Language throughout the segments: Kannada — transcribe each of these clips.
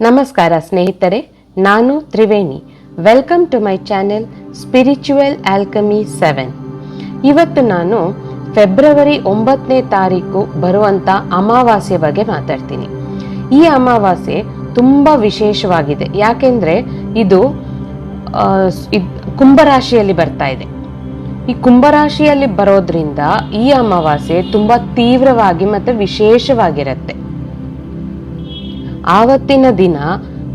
ನಮಸ್ಕಾರ ಸ್ನೇಹಿತರೆ, ನಾನು Triveni. Welcome to my channel spiritual alchemy seven ಇವತ್ತು ನಾನು ಫೆಬ್ರವರಿ ಒಂಬತ್ತನೇ ತಾರೀಕು ಬರುವಂತ ಅಮಾವಾಸ್ಯೆ ಬಗ್ಗೆ ಮಾತಾಡ್ತೀನಿ. ಈ ಅಮಾವಾಸ್ಯೆ ತುಂಬಾ ವಿಶೇಷವಾಗಿದೆ. ಯಾಕೆಂದ್ರೆ ಇದ್- ಕುಂಭರಾಶಿಯಲ್ಲಿ ಬರ್ತಾ ಇದೆ. ಈ ಕುಂಭರಾಶಿಯಲ್ಲಿ ಬರೋದ್ರಿಂದ ಈ ಅಮಾವಾಸ್ಯೆ ತುಂಬಾ ತೀವ್ರವಾಗಿ ಮತ್ತೆ ವಿಶೇಷವಾಗಿರುತ್ತೆ. ಆವತ್ತಿನ ದಿನ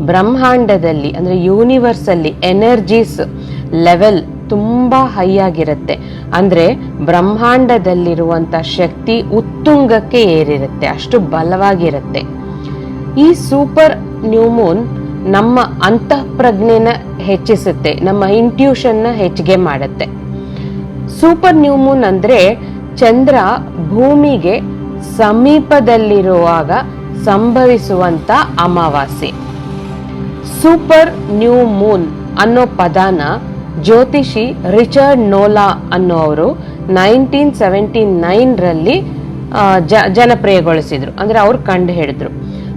ಬ್ರಹ್ಮಾಂಡದಲ್ಲಿ, ಅಂದರೆ ಯೂನಿವರ್ಸಲ್ಲಿ ಎನರ್ಜೀಸ್ ಲೆವೆಲ್ ತುಂಬ ಹೈ ಆಗಿರುತ್ತೆ. ಅಂದರೆ ಬ್ರಹ್ಮಾಂಡದಲ್ಲಿರುವಂಥ ಶಕ್ತಿ ಉತ್ತುಂಗಕ್ಕೆ ಏರಿರುತ್ತೆ, ಅಷ್ಟು ಬಲವಾಗಿರುತ್ತೆ. ಈ ಸೂಪರ್ ನ್ಯೂಮೂನ್ ನಮ್ಮ ಅಂತಃಪ್ರಜ್ಞೆನ ಹೆಚ್ಚಿಸುತ್ತೆ, ನಮ್ಮ ಇಂಟ್ಯೂಷನ್ನ ಹೆಚ್ಚಿಗೆ ಮಾಡುತ್ತೆ. ಸೂಪರ್ ನ್ಯೂಮೂನ್ ಅಂದ್ರೆ ಚಂದ್ರ ಭೂಮಿಗೆ ಸಮೀಪದಲ್ಲಿರುವಾಗ ಸಂಭವಿಸುವಂತ ಅಮಾವಾಸ್ಯೆ. ಸೂಪರ್ ನ್ಯೂ ಮೂನ್ ಅನ್ನೋ ಪದಾನ ಜ್ಯೋತಿಷಿ ರಿಚರ್ಡ್ ನೋಲಾ ಅನ್ನೋವರು ನೈನ್ಟೀನ್ ಸೆವೆಂಟಿ ನೈನ್ರಲ್ಲಿ ಜ- ಜನಪ್ರಿಯಗೊಳಿಸಿದ್ರು. ಅಂದ್ರೆ ಅವ್ರು ಕಂಡು ಹಿಡಿದ್ರು.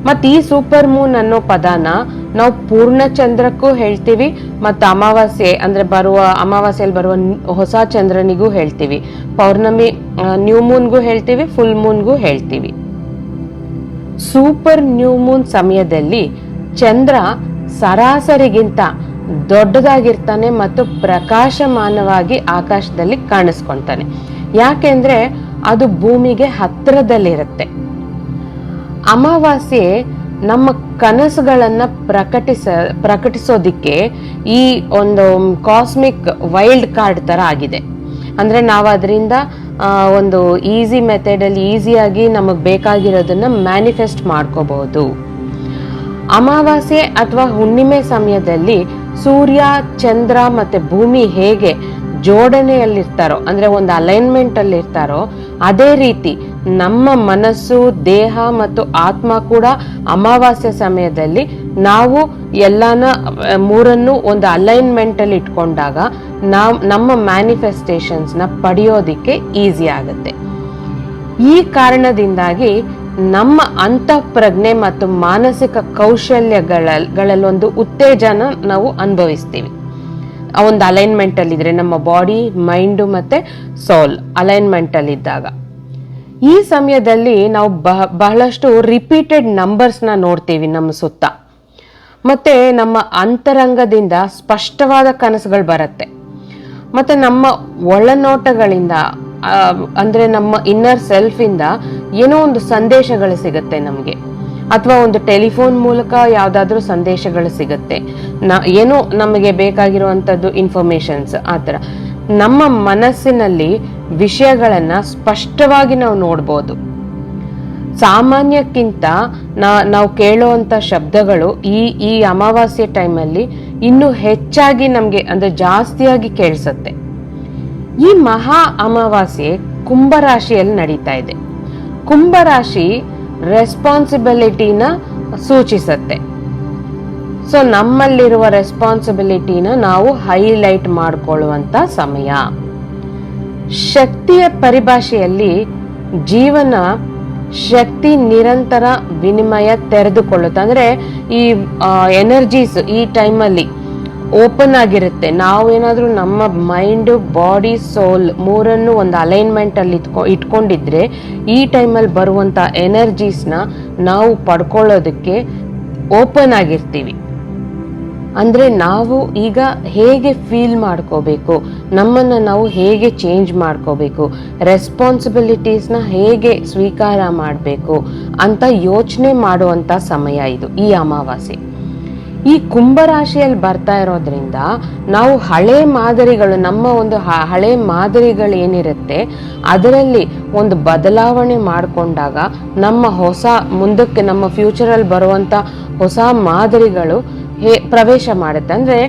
ಮತ್ತು ಈ ಸೂಪರ್ ಮೂನ್ ಅನ್ನೋ ಪದಾನ ನಾವು ಪೂರ್ಣ ಚಂದ್ರಕ್ಕೂ ಹೇಳ್ತೀವಿ, ಮತ್ತು ಅಮಾವಾಸ್ಯೆ, ಅಂದ್ರೆ ಬರುವ ಅಮಾವಾಸ್ಯೆಯಲ್ಲಿ ಬರುವ ಹೊಸ ಚಂದ್ರನಿಗೂ ಹೇಳ್ತೀವಿ. ಪೌರ್ಣಮಿ ನ್ಯೂ ಮೂನ್ಗೂ ಹೇಳ್ತೀವಿ, ಫುಲ್ ಮೂನ್ಗೂ ಹೇಳ್ತೀವಿ. ಸೂಪರ್ ನ್ಯೂ ಮೂನ್ ಸಮಯದಲ್ಲಿ ಚಂದ್ರ ಸರಾಸರಿಗಿಂತ ದೊಡ್ಡದಾಗಿರ್ತಾನೆ ಮತ್ತು ಪ್ರಕಾಶಮಾನವಾಗಿ ಆಕಾಶದಲ್ಲಿ ಕಾಣಿಸ್ಕೊಂತಾನೆ. ಯಾಕೆಂದ್ರೆ ಅದು ಭೂಮಿಗೆ ಹತ್ತಿರದಲ್ಲಿರುತ್ತೆ. ಅಮಾವಾಸ್ಯೆ ನಮ್ಮ ಕನಸುಗಳನ್ನು ಪ್ರಕಟಿಸ, ಪ್ರಕಟಿಸೋದಿಕ್ಕೆ ಈ ಒಂದು ಕಾಸ್ಮಿಕ್ ವೈಲ್ಡ್ ಕಾರ್ಡ್ ತರ ಆಗಿದೆ. ಅಂದ್ರೆ ನಾವು ಅದರಿಂದ ಒಂದು ಈಸಿ ಮೆಥಡಲ್ಲಿ ಈಸಿಯಾಗಿ ನಮಗೆ ಬೇಕಾಗಿರೋದನ್ನು ಮ್ಯಾನಿಫೆಸ್ಟ್ ಮಾಡ್ಕೋಬಹುದು ಅಮಾವಾಸ್ಯೆ ಅಥವಾ ಹುಣ್ಣಿಮೆ ಸಮಯದಲ್ಲಿ ಸೂರ್ಯ, ಚಂದ್ರ ಮತ್ತು ಭೂಮಿ ಹೇಗೆ ಜೋಡಣೆಯಲ್ಲಿರ್ತಾರೋ, ಅಂದರೆ ಒಂದು ಅಲೈನ್ಮೆಂಟಲ್ಲಿರ್ತಾರೋ ಅದೇ ರೀತಿ ನಮ್ಮ ಮನಸ್ಸು, ದೇಹ ಮತ್ತು ಆತ್ಮ ಕೂಡ ಅಮಾವಾಸ್ಯ ಸಮಯದಲ್ಲಿ ನಾವು ಎಲ್ಲಾನ ಮೂರನ್ನು ಒಂದು ಅಲೈನ್ಮೆಂಟ್ ಅಲ್ಲಿ ಇಟ್ಕೊಂಡಾಗ ನಾವು, ನಮ್ಮ ನ ಪಡೆಯೋದಿಕ್ಕೆ ಈಸಿ ಆಗುತ್ತೆ. ಈ ಕಾರಣದಿಂದಾಗಿ ನಮ್ಮ ಅಂತಃಪ್ರಜ್ಞೆ ಮತ್ತು ಮಾನಸಿಕ ಕೌಶಲ್ಯಗಳಲ್ಲೊಂದು ಉತ್ತೇಜನ ನಾವು ಅನುಭವಿಸ್ತೀವಿ. ಒಂದು ಅಲೈನ್ಮೆಂಟ್ ಅಲ್ಲಿ ಇದ್ರೆ ನಮ್ಮ ಬಾಡಿ ಮೈಂಡ್ ಮತ್ತೆ ಸೋಲ್ ಅಲೈನ್ಮೆಂಟ್ ಅಲ್ಲಿ ಇದ್ದಾಗ ಈ ಸಮಯದಲ್ಲಿ ನಾವು ಬಹ- ಬಹಳಷ್ಟು ರಿಪೀಟೆಡ್ ನಂಬರ್ಸ್ನ ನೋಡ್ತೀವಿ ನಮ್ಮ ಸುತ್ತ. ಮತ್ತೆ ನಮ್ಮ ಅಂತರಂಗದಿಂದ ಸ್ಪಷ್ಟವಾದ ಕನಸುಗಳು ಬರುತ್ತೆ. ಮತ್ತೆ ನಮ್ಮ ಒಳನೋಟಗಳಿಂದ ಅಂದರೆ ನಮ್ಮ ಇನ್ನರ್ ಸೆಲ್ಫ್ ಇಂದ ಏನೋ ಒಂದು ಸಂದೇಶಗಳು ಸಿಗುತ್ತೆ ನಮಗೆ. ಅಥವಾ ಒಂದು ಟೆಲಿಫೋನ್ ಮೂಲಕ ಯಾವುದಾದ್ರೂ ಸಂದೇಶಗಳು ಸಿಗುತ್ತೆ. ನ- ಏನೋ ನಮಗೆ ಬೇಕಾಗಿರುವಂಥದ್ದು ಇನ್ಫಾರ್ಮೇಶನ್ಸ್ ಆ ಥರ. ನಮ್ಮ ಮನಸ್ಸಿನಲ್ಲಿ ವಿಷಯಗಳನ್ನ ಸ್ಪಷ್ಟವಾಗಿ ನಾವು ನೋಡ್ಬೋದು. ಸಾಮಾನ್ಯಕ್ಕಿಂತ ನಾ, ನಾವು ಕೇಳುವಂತ ಶಬ್ದಗಳು ಈ ಈ ಅಮಾವಾಸ್ಯೆ ಟೈಮಲ್ಲಿ ಇನ್ನೂ ಹೆಚ್ಚಾಗಿ ನಮಗೆ ಅಂದ್ರೆ ಜಾಸ್ತಿಯಾಗಿ ಕೇಳಿಸುತ್ತೆ. ಈ ಮಹಾ ಅಮಾವಾಸ್ಯೆ ಕುಂಭರಾಶಿಯಲ್ಲಿ ನಡೀತಾ ಇದೆ. ಕುಂಭರಾಶಿ ರೆಸ್ಪಾನ್ಸಿಬಿಲಿಟಿನ ಸೂಚಿಸುತ್ತೆ. ಸೊ ನಮ್ಮಲ್ಲಿರುವ ರೆಸ್ಪಾನ್ಸಿಬಿಲಿಟಿನ ನಾವು ಹೈಲೈಟ್ ಮಾಡಿಕೊಳ್ಳುವಂಥ ಸಮಯ. ಶಕ್ತಿಯ ಪರಿಭಾಷೆಯಲ್ಲಿ ಜೀವನ ಶಕ್ತಿ ನಿರಂತರ ವಿನಿಮಯ ತೆರೆದುಕೊಳ್ಳುತ್ತೆ. ಅಂದ್ರೆ ಈ ಎನರ್ಜೀಸ್ ಈ ಟೈಮಲ್ಲಿ ಓಪನ್ ಆಗಿರುತ್ತೆ. ನಾವು ಏನಾದರೂ ನಮ್ಮ ಮೈಂಡ್ ಬಾಡಿ ಸೋಲ್ ಮೂರನ್ನು ಒಂದು ಅಲೈನ್ಮೆಂಟ್ ಅಲ್ಲಿ ಇಟ್ಕೊ, ಇಟ್ಕೊಂಡಿದ್ರೆ ಈ ಟೈಮಲ್ಲಿ ಬರುವಂತ ಎನರ್ಜೀಸ್ನ ನಾವು ಪಡ್ಕೊಳ್ಳೋದಕ್ಕೆ ಓಪನ್ ಆಗಿರ್ತೀವಿ. ಅಂದ್ರೆ ನಾವು ಈಗ ಹೇಗೆ ಫೀಲ್ ಮಾಡ್ಕೋಬೇಕು? ನಮ್ಮನ್ನ ನಾವು ಹೇಗೆ ಚೇಂಜ್ ಮಾಡ್ಕೋಬೇಕು? ರೆಸ್ಪಾನ್ಸಿಬಿಲಿಟೀಸ್ನ ಹೇಗೆ ಸ್ವೀಕಾರ ಮಾಡಬೇಕು? ಅಂತ ಯೋಚನೆ ಮಾಡುವಂಥ ಸಮಯ ಇದು, ಈ ಅಮಾವಾಸ್ಯೆ. ಈ ಕುಂಭರಾಶಿಯಲ್ಲಿ ಬರ್ತಾ ಇರೋದ್ರಿಂದ ನಾವು ಹಳೆ ಮಾದರಿಗಳು, ನಮ್ಮ ಒಂದು ಹಳೆ ಮಾದರಿಗಳು ಏನಿರುತ್ತೆ, ಅದರಲ್ಲಿ ಒಂದು ಬದಲಾವಣೆ ಮಾಡಿಕೊಂಡಾಗ ನಮ್ಮ ಹೊಸ ಮುಂದಕ್ಕೆ, ನಮ್ಮ ಫ್ಯೂಚರಲ್ಲಿ ಬರುವಂಥ ಹೊಸ ಮಾದರಿಗಳು ಹೇ, ಪ್ರವೇಶ ಮಾಡುತ್ತೆ. ಅಂದರೆ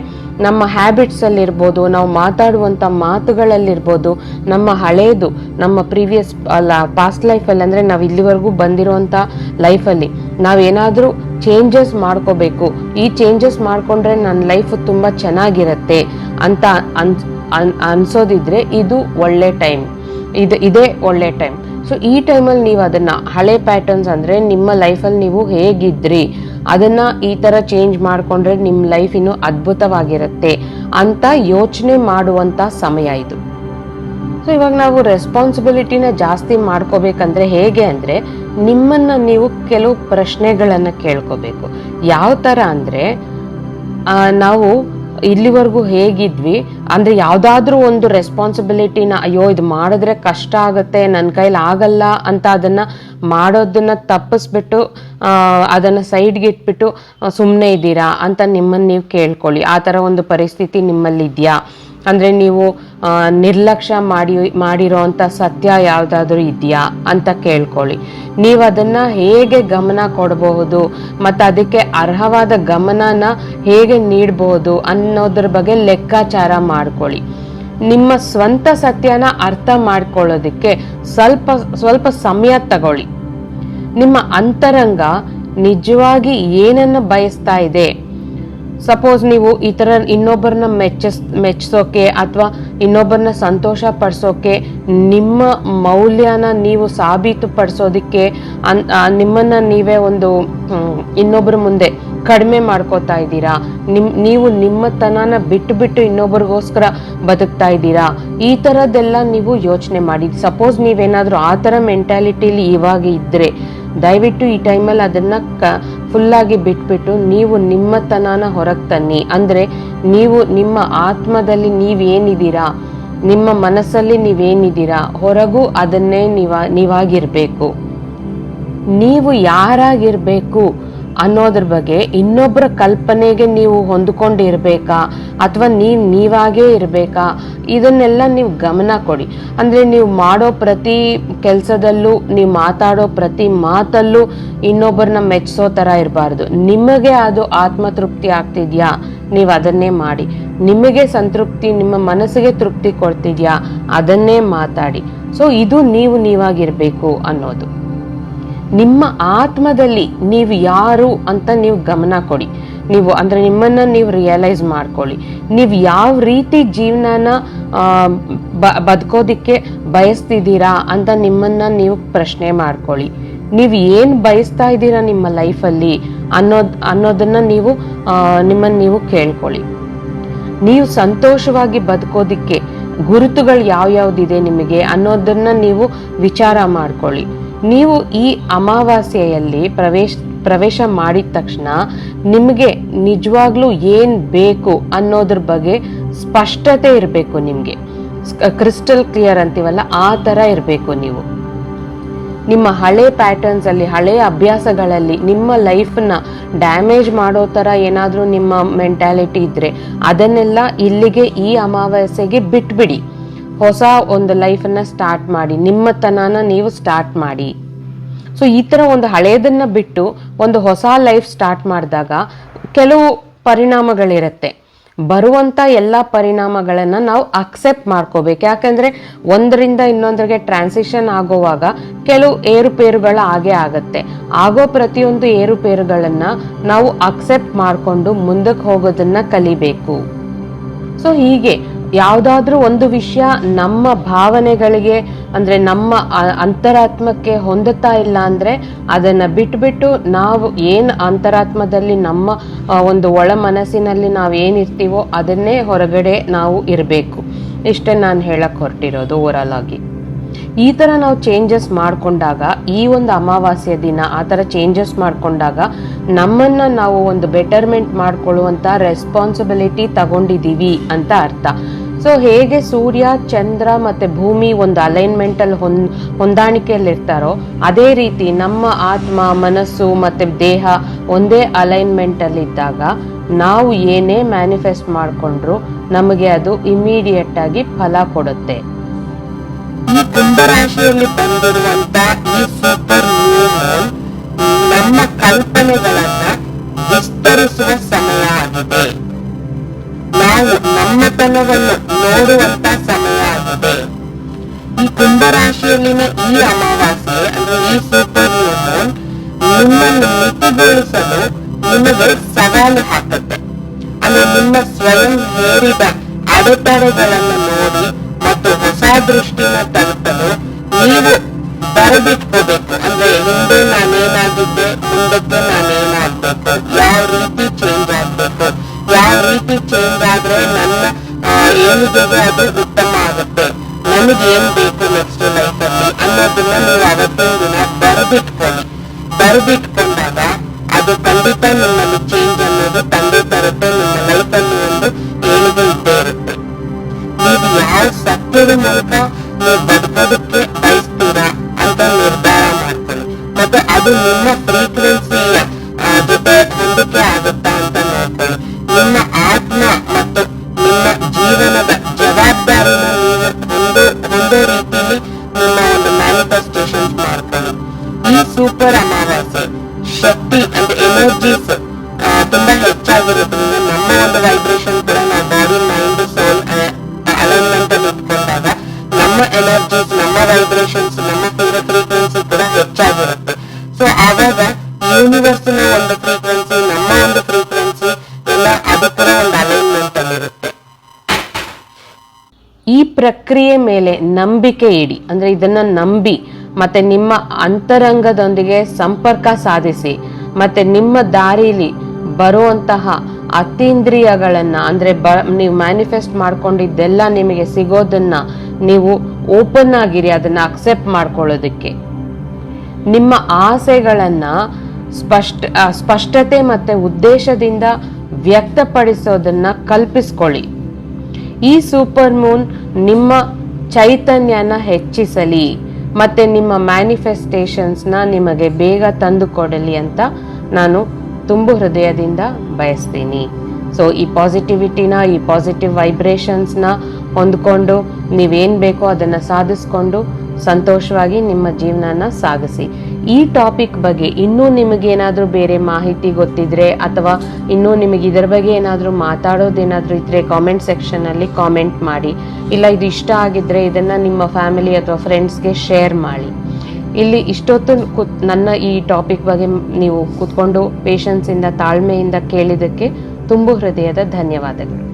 ನಮ್ಮ ಹ್ಯಾಬಿಟ್ಸಲ್ಲಿರ್ಬೋದು ನಾವು ಮಾತಾಡುವಂಥ ಮಾತುಗಳಲ್ಲಿರ್ಬೋದು, ನಮ್ಮ ಹಳೇದು, ನಮ್ಮ ಪ್ರೀವಿಯಸ್ ಅಲ್ಲ ಪಾಸ್ಟ್ ಲೈಫಲ್ಲಿ ಅಂದರೆ ನಾವು ಇಲ್ಲಿವರೆಗೂ ಬಂದಿರುವಂಥ ಲೈಫಲ್ಲಿ ನಾವೇನಾದರೂ ಚೇಂಜಸ್ ಮಾಡ್ಕೋಬೇಕು. ಈ ಚೇಂಜಸ್ ಮಾಡಿಕೊಂಡ್ರೆ ನನ್ನ ಲೈಫ್ ತುಂಬ ಚೆನ್ನಾಗಿರತ್ತೆ ಅಂತ ಅನ್- ಅನ್ಸೋದಿದ್ರೆ ಇದು ಒಳ್ಳೆ ಟೈಮ್ ಇದು, ಇದೇ ಒಳ್ಳೆ ಟೈಮ್ ಸೊ ಈ ಟೈಮಲ್ಲಿ ನೀವು ಅದನ್ನು ಹಳೆ ಪ್ಯಾಟರ್ನ್ಸ್ ಅಂದರೆ ನಿಮ್ಮ ಲೈಫಲ್ಲಿ ನೀವು ಹೇಗಿದ್ರಿ? ಅದನ್ನ ಈ ತರ ಚೇಂಜ್ ಮಾಡ್ಕೊಂಡ್ರೆ ನಿಮ್ಮ ಲೈಫ್ ಇನ್ನು ಅದ್ಭುತವಾಗಿರುತ್ತೆ ಅಂತ ಯೋಚನೆ ಮಾಡುವಂತ ಸಮಯ ಇದು. ಸೊ ಇವಾಗ ನಾವು ರೆಸ್ಪಾನ್ಸಿಬಿಲಿಟಿನ ಜಾಸ್ತಿ ಮಾಡ್ಕೋಬೇಕಂದ್ರೆ ಹೇಗೆ ಅಂದ್ರೆ ನಿಮ್ಮನ್ನ ನೀವು ಕೆಲವು ಪ್ರಶ್ನೆಗಳನ್ನು ಕೇಳ್ಕೋಬೇಕು. ಯಾವ ತರ ಅಂದ್ರೆ ನಾವು ಇಲ್ಲಿವರೆಗೂ ಹೇಗಿದ್ವಿ? ಅಂದ್ರೆ ಯಾವ್ದಾದ್ರೂ ಒಂದು ರೆಸ್ಪಾನ್ಸಿಬಿಲಿಟಿನ ಅಯ್ಯೋ, ಇದು ಮಾಡಿದ್ರೆ ಕಷ್ಟ ಆಗುತ್ತೆ ನನ್ನ ಕೈಲಿ ಆಗಲ್ಲ ಅಂತ ಅದನ್ನ ಮಾಡೋದನ್ನ ತಪ್ಪಿಸ್ಬಿಟ್ಟು ಅದನ್ನು ಸೈಡ್ಗೆ ಇಟ್ಬಿಟ್ಟು ಸುಮ್ಮನೆ ಇದ್ದೀರಾ? ಅಂತ ನಿಮ್ಮನ್ನ ನೀವು ಕೇಳ್ಕೊಳ್ಳಿ. ಆ ಥರ ಒಂದು ಪರಿಸ್ಥಿತಿ ನಿಮ್ಮಲ್ಲಿ ಇದೆಯಾ ಅಂದ್ರೆ ನೀವು ನಿರ್ಲಕ್ಷ್ಯ ಮಾಡಿ ಮಾಡಿರೋಂಥ ಸತ್ಯ ಯಾವುದಾದ್ರೂ ಇದೆಯಾ ಅಂತ ಕೇಳ್ಕೊಳ್ಳಿ. ನೀವು ಅದನ್ನು ಹೇಗೆ ಗಮನ ಕೊಡಬಹುದು ಮತ್ತು ಅದಕ್ಕೆ ಅರ್ಹವಾದ ಗಮನನ ಹೇಗೆ ನೀಡಬಹುದು ಅನ್ನೋದ್ರ ಬಗ್ಗೆ ಲೆಕ್ಕಾಚಾರ ಮಾಡ್ಕೊಳ್ಳಿ. ನಿಮ್ಮ ಸ್ವಂತ ಸತ್ಯನ ಅರ್ಥ ಮಾಡ್ಕೊಳ್ಳೋದಕ್ಕೆ ಸ್ವಲ್ಪ ಸ್ವಲ್ಪ ಸಮಯ ತಗೊಳ್ಳಿ. ನಿಮ್ಮ ಅಂತರಂಗ ನಿಜವಾಗಿ ಏನನ್ನು ಬಯಸ್ತಾ ಇದೆ ಸಪೋಸ್ ನೀವು ಈ ಥರ ಇನ್ನೊಬ್ಬರನ್ನ ಮೆಚ್ಚಿಸ್ ಮೆಚ್ಚಿಸೋಕೆ ಅಥವಾ ಇನ್ನೊಬ್ಬರನ್ನ ಸಂತೋಷ ಪಡಿಸೋಕೆ ನಿಮ್ಮ ಮೌಲ್ಯನ ನೀವು ಸಾಬೀತು ಪಡಿಸೋದಕ್ಕೆ ಅನ್ ನಿಮ್ಮನ್ನ ನೀವೇ ಒಂದು ಇನ್ನೊಬ್ಬರ ಮುಂದೆ ಕಡಿಮೆ ಮಾಡ್ಕೋತಾ ಇದ್ದೀರಾ? ನಿಮ್, ನೀವು ನಿಮ್ಮತನನ ಬಿಟ್ಟು ಬಿಟ್ಟು ಇನ್ನೊಬ್ಬರಿಗೋಸ್ಕರ ಬದುಕ್ತಾ ಇದ್ದೀರಾ? ಈ ಥರದ್ದೆಲ್ಲ ನೀವು ಯೋಚನೆ ಮಾಡಿ. ಸಪೋಸ್ ನೀವೇನಾದರೂ ಆ ಥರ ಮೆಂಟ್ಯಾಲಿಟಿಲಿ ಇವಾಗ ಇದ್ದರೆ ದಯವಿಟ್ಟು ಈ ಟೈಮಲ್ಲಿ ಅದನ್ನ ಕ ಫುಲ್ಲಾಗಿ ಬಿಟ್ಬಿಟ್ಟು ನೀವು ನಿಮ್ಮತನನ ಹೊರಗೆ ತನ್ನಿ. ಅಂದ್ರೆ ನೀವು ನಿಮ್ಮ ಆತ್ಮದಲ್ಲಿ ನೀವೇನಿದ್ದೀರಾ? ನಿಮ್ಮ ಮನಸ್ಸಲ್ಲಿ ನೀವೇನಿದ್ದೀರಾ? ಹೊರಗೂ ಅದನ್ನೇ ನೀವ, ನೀವಾಗಿರ್ಬೇಕು. ನೀವು ಯಾರಾಗಿರ್ಬೇಕು? ಅನ್ನೋದ್ರ ಬಗ್ಗೆ ಇನ್ನೊಬ್ಬರ ಕಲ್ಪನೆಗೆ ನೀವು ಹೊಂದ್ಕೊಂಡಿರ್ಬೇಕಾ? ಅಥವಾ ನೀವು ನೀವಾಗೇ ಇರಬೇಕಾ? ಇದನ್ನೆಲ್ಲ ನೀವು ಗಮನ ಕೊಡಿ. ಅಂದ್ರೆ ನೀವು ಮಾಡೋ ಪ್ರತಿ ಕೆಲಸದಲ್ಲೂ, ನೀವು ಮಾತಾಡೋ ಪ್ರತಿ ಮಾತಲ್ಲೂ ಇನ್ನೊಬ್ಬರನ್ನ ಮೆಚ್ಚಿಸೋ ಥರ ಇರಬಾರ್ದು. ನಿಮಗೆ ಅದು ಆತ್ಮತೃಪ್ತಿ ಆಗ್ತಿದ್ಯಾ? ನೀವು ಅದನ್ನೇ ಮಾಡಿ. ನಿಮಗೆ ಸಂತೃಪ್ತಿ, ನಿಮ್ಮ ಮನಸ್ಸಿಗೆ ತೃಪ್ತಿ ಕೊಡ್ತಿದ್ಯಾ? ಅದನ್ನೇ ಮಾತಾಡಿ. ಸೊ ಇದು ನೀವು ನೀವಾಗಿರಬೇಕು ಅನ್ನೋದು. ನಿಮ್ಮ ಆತ್ಮದಲ್ಲಿ ನೀವು ಯಾರು ಅಂತ ನೀವು ಗಮನ ಕೊಡಿ. ನೀವು ಅಂದರೆ ನಿಮ್ಮನ್ನ ನೀವು ರಿಯಲೈಸ್ ಮಾಡ್ಕೊಳ್ಳಿ. ನೀವು ಯಾವ ರೀತಿ ಜೀವನನ ಬದುಕೋದಿಕ್ಕೆ ಬಯಸ್ತಿದ್ದೀರಾ ಅಂತ ನಿಮ್ಮನ್ನ ನೀವು ಪ್ರಶ್ನೆ ಮಾಡ್ಕೊಳ್ಳಿ. ನೀವು ಏನು ಬಯಸ್ತಾ ಇದ್ದೀರಾ ನಿಮ್ಮ ಲೈಫಲ್ಲಿ ಅನ್ನೋದ್, ಅನ್ನೋದನ್ನ ನೀವು ನಿಮ್ಮನ್ನ ನೀವು ಕೇಳ್ಕೊಳ್ಳಿ. ನೀವು ಸಂತೋಷವಾಗಿ ಬದುಕೋದಿಕ್ಕೆ ಗುರುತುಗಳು ಯಾವ್ಯಾವ್ದಿದೆ ನಿಮಗೆ ಅನ್ನೋದನ್ನ ನೀವು ವಿಚಾರ ಮಾಡ್ಕೊಳ್ಳಿ. ನೀವು ಈ ಅಮಾವಾಸ್ಯೆಯಲ್ಲಿ ಪ್ರವೇಶ ಪ್ರವೇಶ ಮಾಡಿದ ತಕ್ಷಣ ನಿಮಗೆ ನಿಜವಾಗ್ಲೂ ಏನು ಬೇಕು ಅನ್ನೋದ್ರ ಬಗ್ಗೆ ಸ್ಪಷ್ಟತೆ ಇರಬೇಕು ನಿಮಗೆ. ಕ್ರಿಸ್ಟಲ್ ಕ್ಲಿಯರ್ ಅಂತೀವಲ್ಲ, ಆ ಥರ ಇರಬೇಕು ನೀವು. ನಿಮ್ಮ ಹಳೆ ಪ್ಯಾಟರ್ನ್ಸ್ ಅಲ್ಲಿ, ಹಳೆ ಅಭ್ಯಾಸಗಳಲ್ಲಿ ನಿಮ್ಮ ಲೈಫ್ನ ಡ್ಯಾಮೇಜ್ ಮಾಡೋ ಥರ ಏನಾದರೂ ನಿಮ್ಮ ಮೆಂಟ್ಯಾಲಿಟಿ ಇದ್ರೆ ಅದನ್ನೆಲ್ಲ ಇಲ್ಲಿಗೆ ಈ ಅಮಾವಾಸ್ಯೆಗೆ ಬಿಟ್ಬಿಡಿ. ಹೊಸ ಒಂದು ಲೈಫನ್ನು ಸ್ಟಾರ್ಟ್ ಮಾಡಿ, ನಿಮ್ಮತನನ ನೀವು ಸ್ಟಾರ್ಟ್ ಮಾಡಿ. ಸೊ ಈ ಥರ ಒಂದು ಹಳೆಯದನ್ನು ಬಿಟ್ಟು ಒಂದು ಹೊಸ ಲೈಫ್ ಸ್ಟಾರ್ಟ್ ಮಾಡಿದಾಗ ಕೆಲವು ಪರಿಣಾಮಗಳಿರುತ್ತೆ. ಬರುವಂತ ಎಲ್ಲ ಪರಿಣಾಮಗಳನ್ನ ನಾವು ಅಕ್ಸೆಪ್ಟ್ ಮಾಡ್ಕೋಬೇಕು. ಯಾಕಂದ್ರೆ ಒಂದರಿಂದ ಇನ್ನೊಂದರಿಗೆ ಟ್ರಾನ್ಸಿಷನ್ ಆಗೋವಾಗ ಕೆಲವು ಏರುಪೇರುಗಳು ಆಗೇ ಆಗುತ್ತೆ. ಆಗೋ ಪ್ರತಿಯೊಂದು ಏರುಪೇರುಗಳನ್ನ ನಾವು ಅಕ್ಸೆಪ್ಟ್ ಮಾಡಿಕೊಂಡು ಮುಂದಕ್ಕೆ ಹೋಗೋದನ್ನ ಕಲಿಬೇಕು. ಸೊ ಹೀಗೆ ಯಾವುದಾದ್ರೂ ಒಂದು ವಿಷಯ ನಮ್ಮ ಭಾವನೆಗಳಿಗೆ, ಅಂದರೆ ನಮ್ಮ ಅಂತರಾತ್ಮಕ್ಕೆ ಹೊಂದುತ್ತಾ ಇಲ್ಲ ಅಂದರೆ ಅದನ್ನು ಬಿಟ್ಬಿಟ್ಟು ನಾವು ಏನು ಅಂತರಾತ್ಮದಲ್ಲಿ ನಮ್ಮ ಒಂದು ಒಳ ಮನಸ್ಸಿನಲ್ಲಿ ನಾವು ಏನಿರ್ತೀವೋ ಅದನ್ನೇ ಹೊರಗಡೆ ನಾವು ಇರಬೇಕು. ಇಷ್ಟೇ ನಾನು ಹೇಳಕ್ಕೆ ಹೊರಟಿರೋದು ಓವರಾಲ್ ಆಗಿ. ಈ ಥರ ನಾವು ಚೇಂಜಸ್ ಮಾಡಿಕೊಂಡಾಗ, ಈ ಒಂದು ಅಮಾವಾಸ್ಯ ದಿನ ಆ ಥರ ಚೇಂಜಸ್ ಮಾಡಿಕೊಂಡಾಗ ನಮ್ಮನ್ನು ನಾವು ಒಂದು ಬೆಟರ್ಮೆಂಟ್ ಮಾಡ್ಕೊಳ್ಳುವಂಥ ರೆಸ್ಪಾನ್ಸಿಬಿಲಿಟಿ ತಗೊಂಡಿದ್ದೀವಿ ಅಂತ ಅರ್ಥ. ಸೊ ಹೇಗೆ ಸೂರ್ಯ, ಚಂದ್ರ ಮತ್ತೆ ಭೂಮಿ ಒಂದು ಅಲೈನ್ಮೆಂಟಲ್ಲಿ ಹೊಂದ್ ಹೊಂದಾಣಿಕೆಯಲ್ಲಿ ಇರ್ತಾರೋ ಅದೇ ರೀತಿ ನಮ್ಮ ಆತ್ಮ, ಮನಸ್ಸು ಮತ್ತೆ ದೇಹ ಒಂದೇ ಅಲೈನ್ಮೆಂಟಲ್ಲಿ ಇದ್ದಾಗ ನಾವು ಏನೇ ಮ್ಯಾನಿಫೆಸ್ಟ್ ಮಾಡಿಕೊಂಡ್ರು ನಮಗೆ ಅದು ಇಮಿಡಿಯೇಟ್ ಆಗಿ ಫಲ ಕೊಡುತ್ತೆ. ಈ ನಮ್ಮ ಸಮಯ ನಾವು ನಮ್ಮತನವನ್ನು ನೋಡುವಂತ ಸಮಯ ಆಗಿದೆ ಈ ಕುಂಭರಾಶಿಯಲ್ಲಿನ ಈ ಅಮಾವಾಸ್ಯೆ ಅಂದ್ರೆ ಈ ಸೂಪರ್ ಮೂನ್ ನಿಮ್ಮನ್ನು ಮಿತಿಗೊಳಿಸಲು ನಿಮಗೆ ಸವಾಲು ಹಾಕುತ್ತೆ. ಅಂದ್ರೆ ನಿಮ್ಮ ಸ್ವಯಂ ಹೇರಿದ ಅಡೆತಡೆಗಳನ್ನು ನೋಡಿ ಮತ್ತು ಹೊಸ ದೃಷ್ಟಿನ ತಲುಪಲು ನೀವು ಬರೆದಿಟ್ಕೋಬೇಕು. ಅಂದ್ರೆ ಹಿಂದೆ ನಾನೇನಾಗಿದ್ದೆ, ಮುಂದಕ್ಕೆ ನಾನೇನಾಗ್ಬೇಕು, ಯಾವ ರೀತಿ ಚೇಂಜ್ ಆಗ್ಬೇಕು ಯಾವ ರೀತಿ ಚೇಂಜ್ ಆದ್ರೆ ನನ್ನ ಆ, ಏಳಿಗೆಗೆ ಅದು ಉತ್ತಮ ಆಗುತ್ತೆ ನನಗೆ ಏನ್ ಬೇಕು ನೆಕ್ಸ್ಟ್ ಲೈಫ್ ಅಲ್ಲಿ ಅನ್ನೋದನ್ನ ನೀವು ಅವತ್ತಿನ ದಿನ ಬರೆದಿಟ್ಕೊಳ್ಳಿ ಬರೆದಿಟ್ಕೊಂಡಾಗ ಅದು ಖಂಡಿತ ನಿಮ್ಮಲ್ಲಿ ಚೇಂಜ್ ಅನ್ನೋದು ತಂದೆ ತರುತ್ತೆ ನಿಮ್ಮ ಲೈಫ್ ಅಲ್ಲಿ ಒಂದು ಏಳಿಗೆ ಇದ್ದೇ ಇರುತ್ತೆ ನೀವು ಯಾವ ಸತ್ಯದ ಮೂಲಕ ನೀವು ಬದುಕೋದಕ್ಕೆ ಬಯಸ್ತೀರಾ ಅಂತ ನಿರ್ಧಾರ ಮಾಡ್ಕೊಳ್ಳಿ ಮತ್ತೆ ಅದು ನಿಮ್ಮ ಫ್ರೀಕ್ವೆನ್ಸಿಯ ಪ್ರಕ್ರಿಯೆ ಮೇಲೆ ನಂಬಿಕೆ ಇಡಿ. ಅಂದ್ರೆ ಇದನ್ನ ನಂಬಿ, ಮತ್ತೆ ನಿಮ್ಮ ಅಂತರಂಗದೊಂದಿಗೆ ಸಂಪರ್ಕ ಸಾಧಿಸಿ, ಮತ್ತೆ ನಿಮ್ಮ ದಾರಿಲಿ ಬರುವಂತಹ ಅತೀಂದ್ರಿಯಗಳನ್ನ, ಅಂದ್ರೆ ಬ, ನೀವು ಮ್ಯಾನಿಫೆಸ್ಟ್ ಮಾಡ್ಕೊಂಡಿದ್ದೆಲ್ಲ ನಿಮಗೆ ಸಿಗೋದನ್ನ ನೀವು ಓಪನ್ ಆಗಿರಿ, ಅದನ್ನ ಅಕ್ಸೆಪ್ಟ್ ಮಾಡ್ಕೊಳ್ಳೋದಕ್ಕೆ. ನಿಮ್ಮ ಆಸೆಗಳನ್ನ ಸ್ಪಷ್ಟ ಸ್ಪಷ್ಟತೆ ಮತ್ತೆ ಉದ್ದೇಶದಿಂದ ವ್ಯಕ್ತಪಡಿಸೋದನ್ನ ಕಲ್ಪಿಸ್ಕೊಳ್ಳಿ. ಈ ಸೂಪರ್ ಮೂನ್ ನಿಮ್ಮ ಚೈತನ್ಯನ ಹೆಚ್ಚಿಸಲಿ, ಮತ್ತೆ ನಿಮ್ಮ ಮ್ಯಾನಿಫೆಸ್ಟೇಷನ್ಸ್ನ ನಿಮಗೆ ಬೇಗ ತಂದು ಕೊಡಲಿ ಅಂತ ನಾನು ತುಂಬು ಹೃದಯದಿಂದ ಬಯಸ್ತೀನಿ. ಸೊ ಈ ಪಾಸಿಟಿವಿಟಿನ ಈ ಪಾಸಿಟಿವ್ ವೈಬ್ರೇಷನ್ಸ್ನ ಹೊಂದ್ಕೊಂಡು ನೀವೇನು ಬೇಕೋ ಅದನ್ನು ಸಾಧಿಸ್ಕೊಂಡು ಸಂತೋಷವಾಗಿ ನಿಮ್ಮ ಜೀವನನ ಸಾಗಿಸಿ. ಈ ಟಾಪಿಕ್ ಬಗ್ಗೆ ಇನ್ನೂ ನಿಮಗೇನಾದರೂ ಬೇರೆ ಮಾಹಿತಿ ಗೊತ್ತಿದ್ರೆ ಅಥವಾ ಇನ್ನೂ ನಿಮಗೆ ಇದರ ಬಗ್ಗೆ ಏನಾದರೂ ಮಾತಾಡೋದೇನಾದರೂ ಇದ್ರೆ ಕಾಮೆಂಟ್ ಸೆಕ್ಷನಲ್ಲಿ ಕಾಮೆಂಟ್ ಮಾಡಿ. ಇಲ್ಲ ಇದು ಇಷ್ಟ ಆಗಿದ್ರೆ ಇದನ್ನು ನಿಮ್ಮ ಫ್ಯಾಮಿಲಿ ಅಥವಾ ಫ್ರೆಂಡ್ಸ್ಗೆ ಶೇರ್ ಮಾಡಿ. ಇಲ್ಲಿ ಇಷ್ಟೊತ್ತು ಕುತ್ ನನ್ನ ಈ ಟಾಪಿಕ್ ಬಗ್ಗೆ ನೀವು ಕೂತ್ಕೊಂಡು ಪೇಷನ್ಸಿಂದ ತಾಳ್ಮೆಯಿಂದ ಕೇಳಿದ್ದಕ್ಕೆ ತುಂಬು ಹೃದಯದ ಧನ್ಯವಾದಗಳು.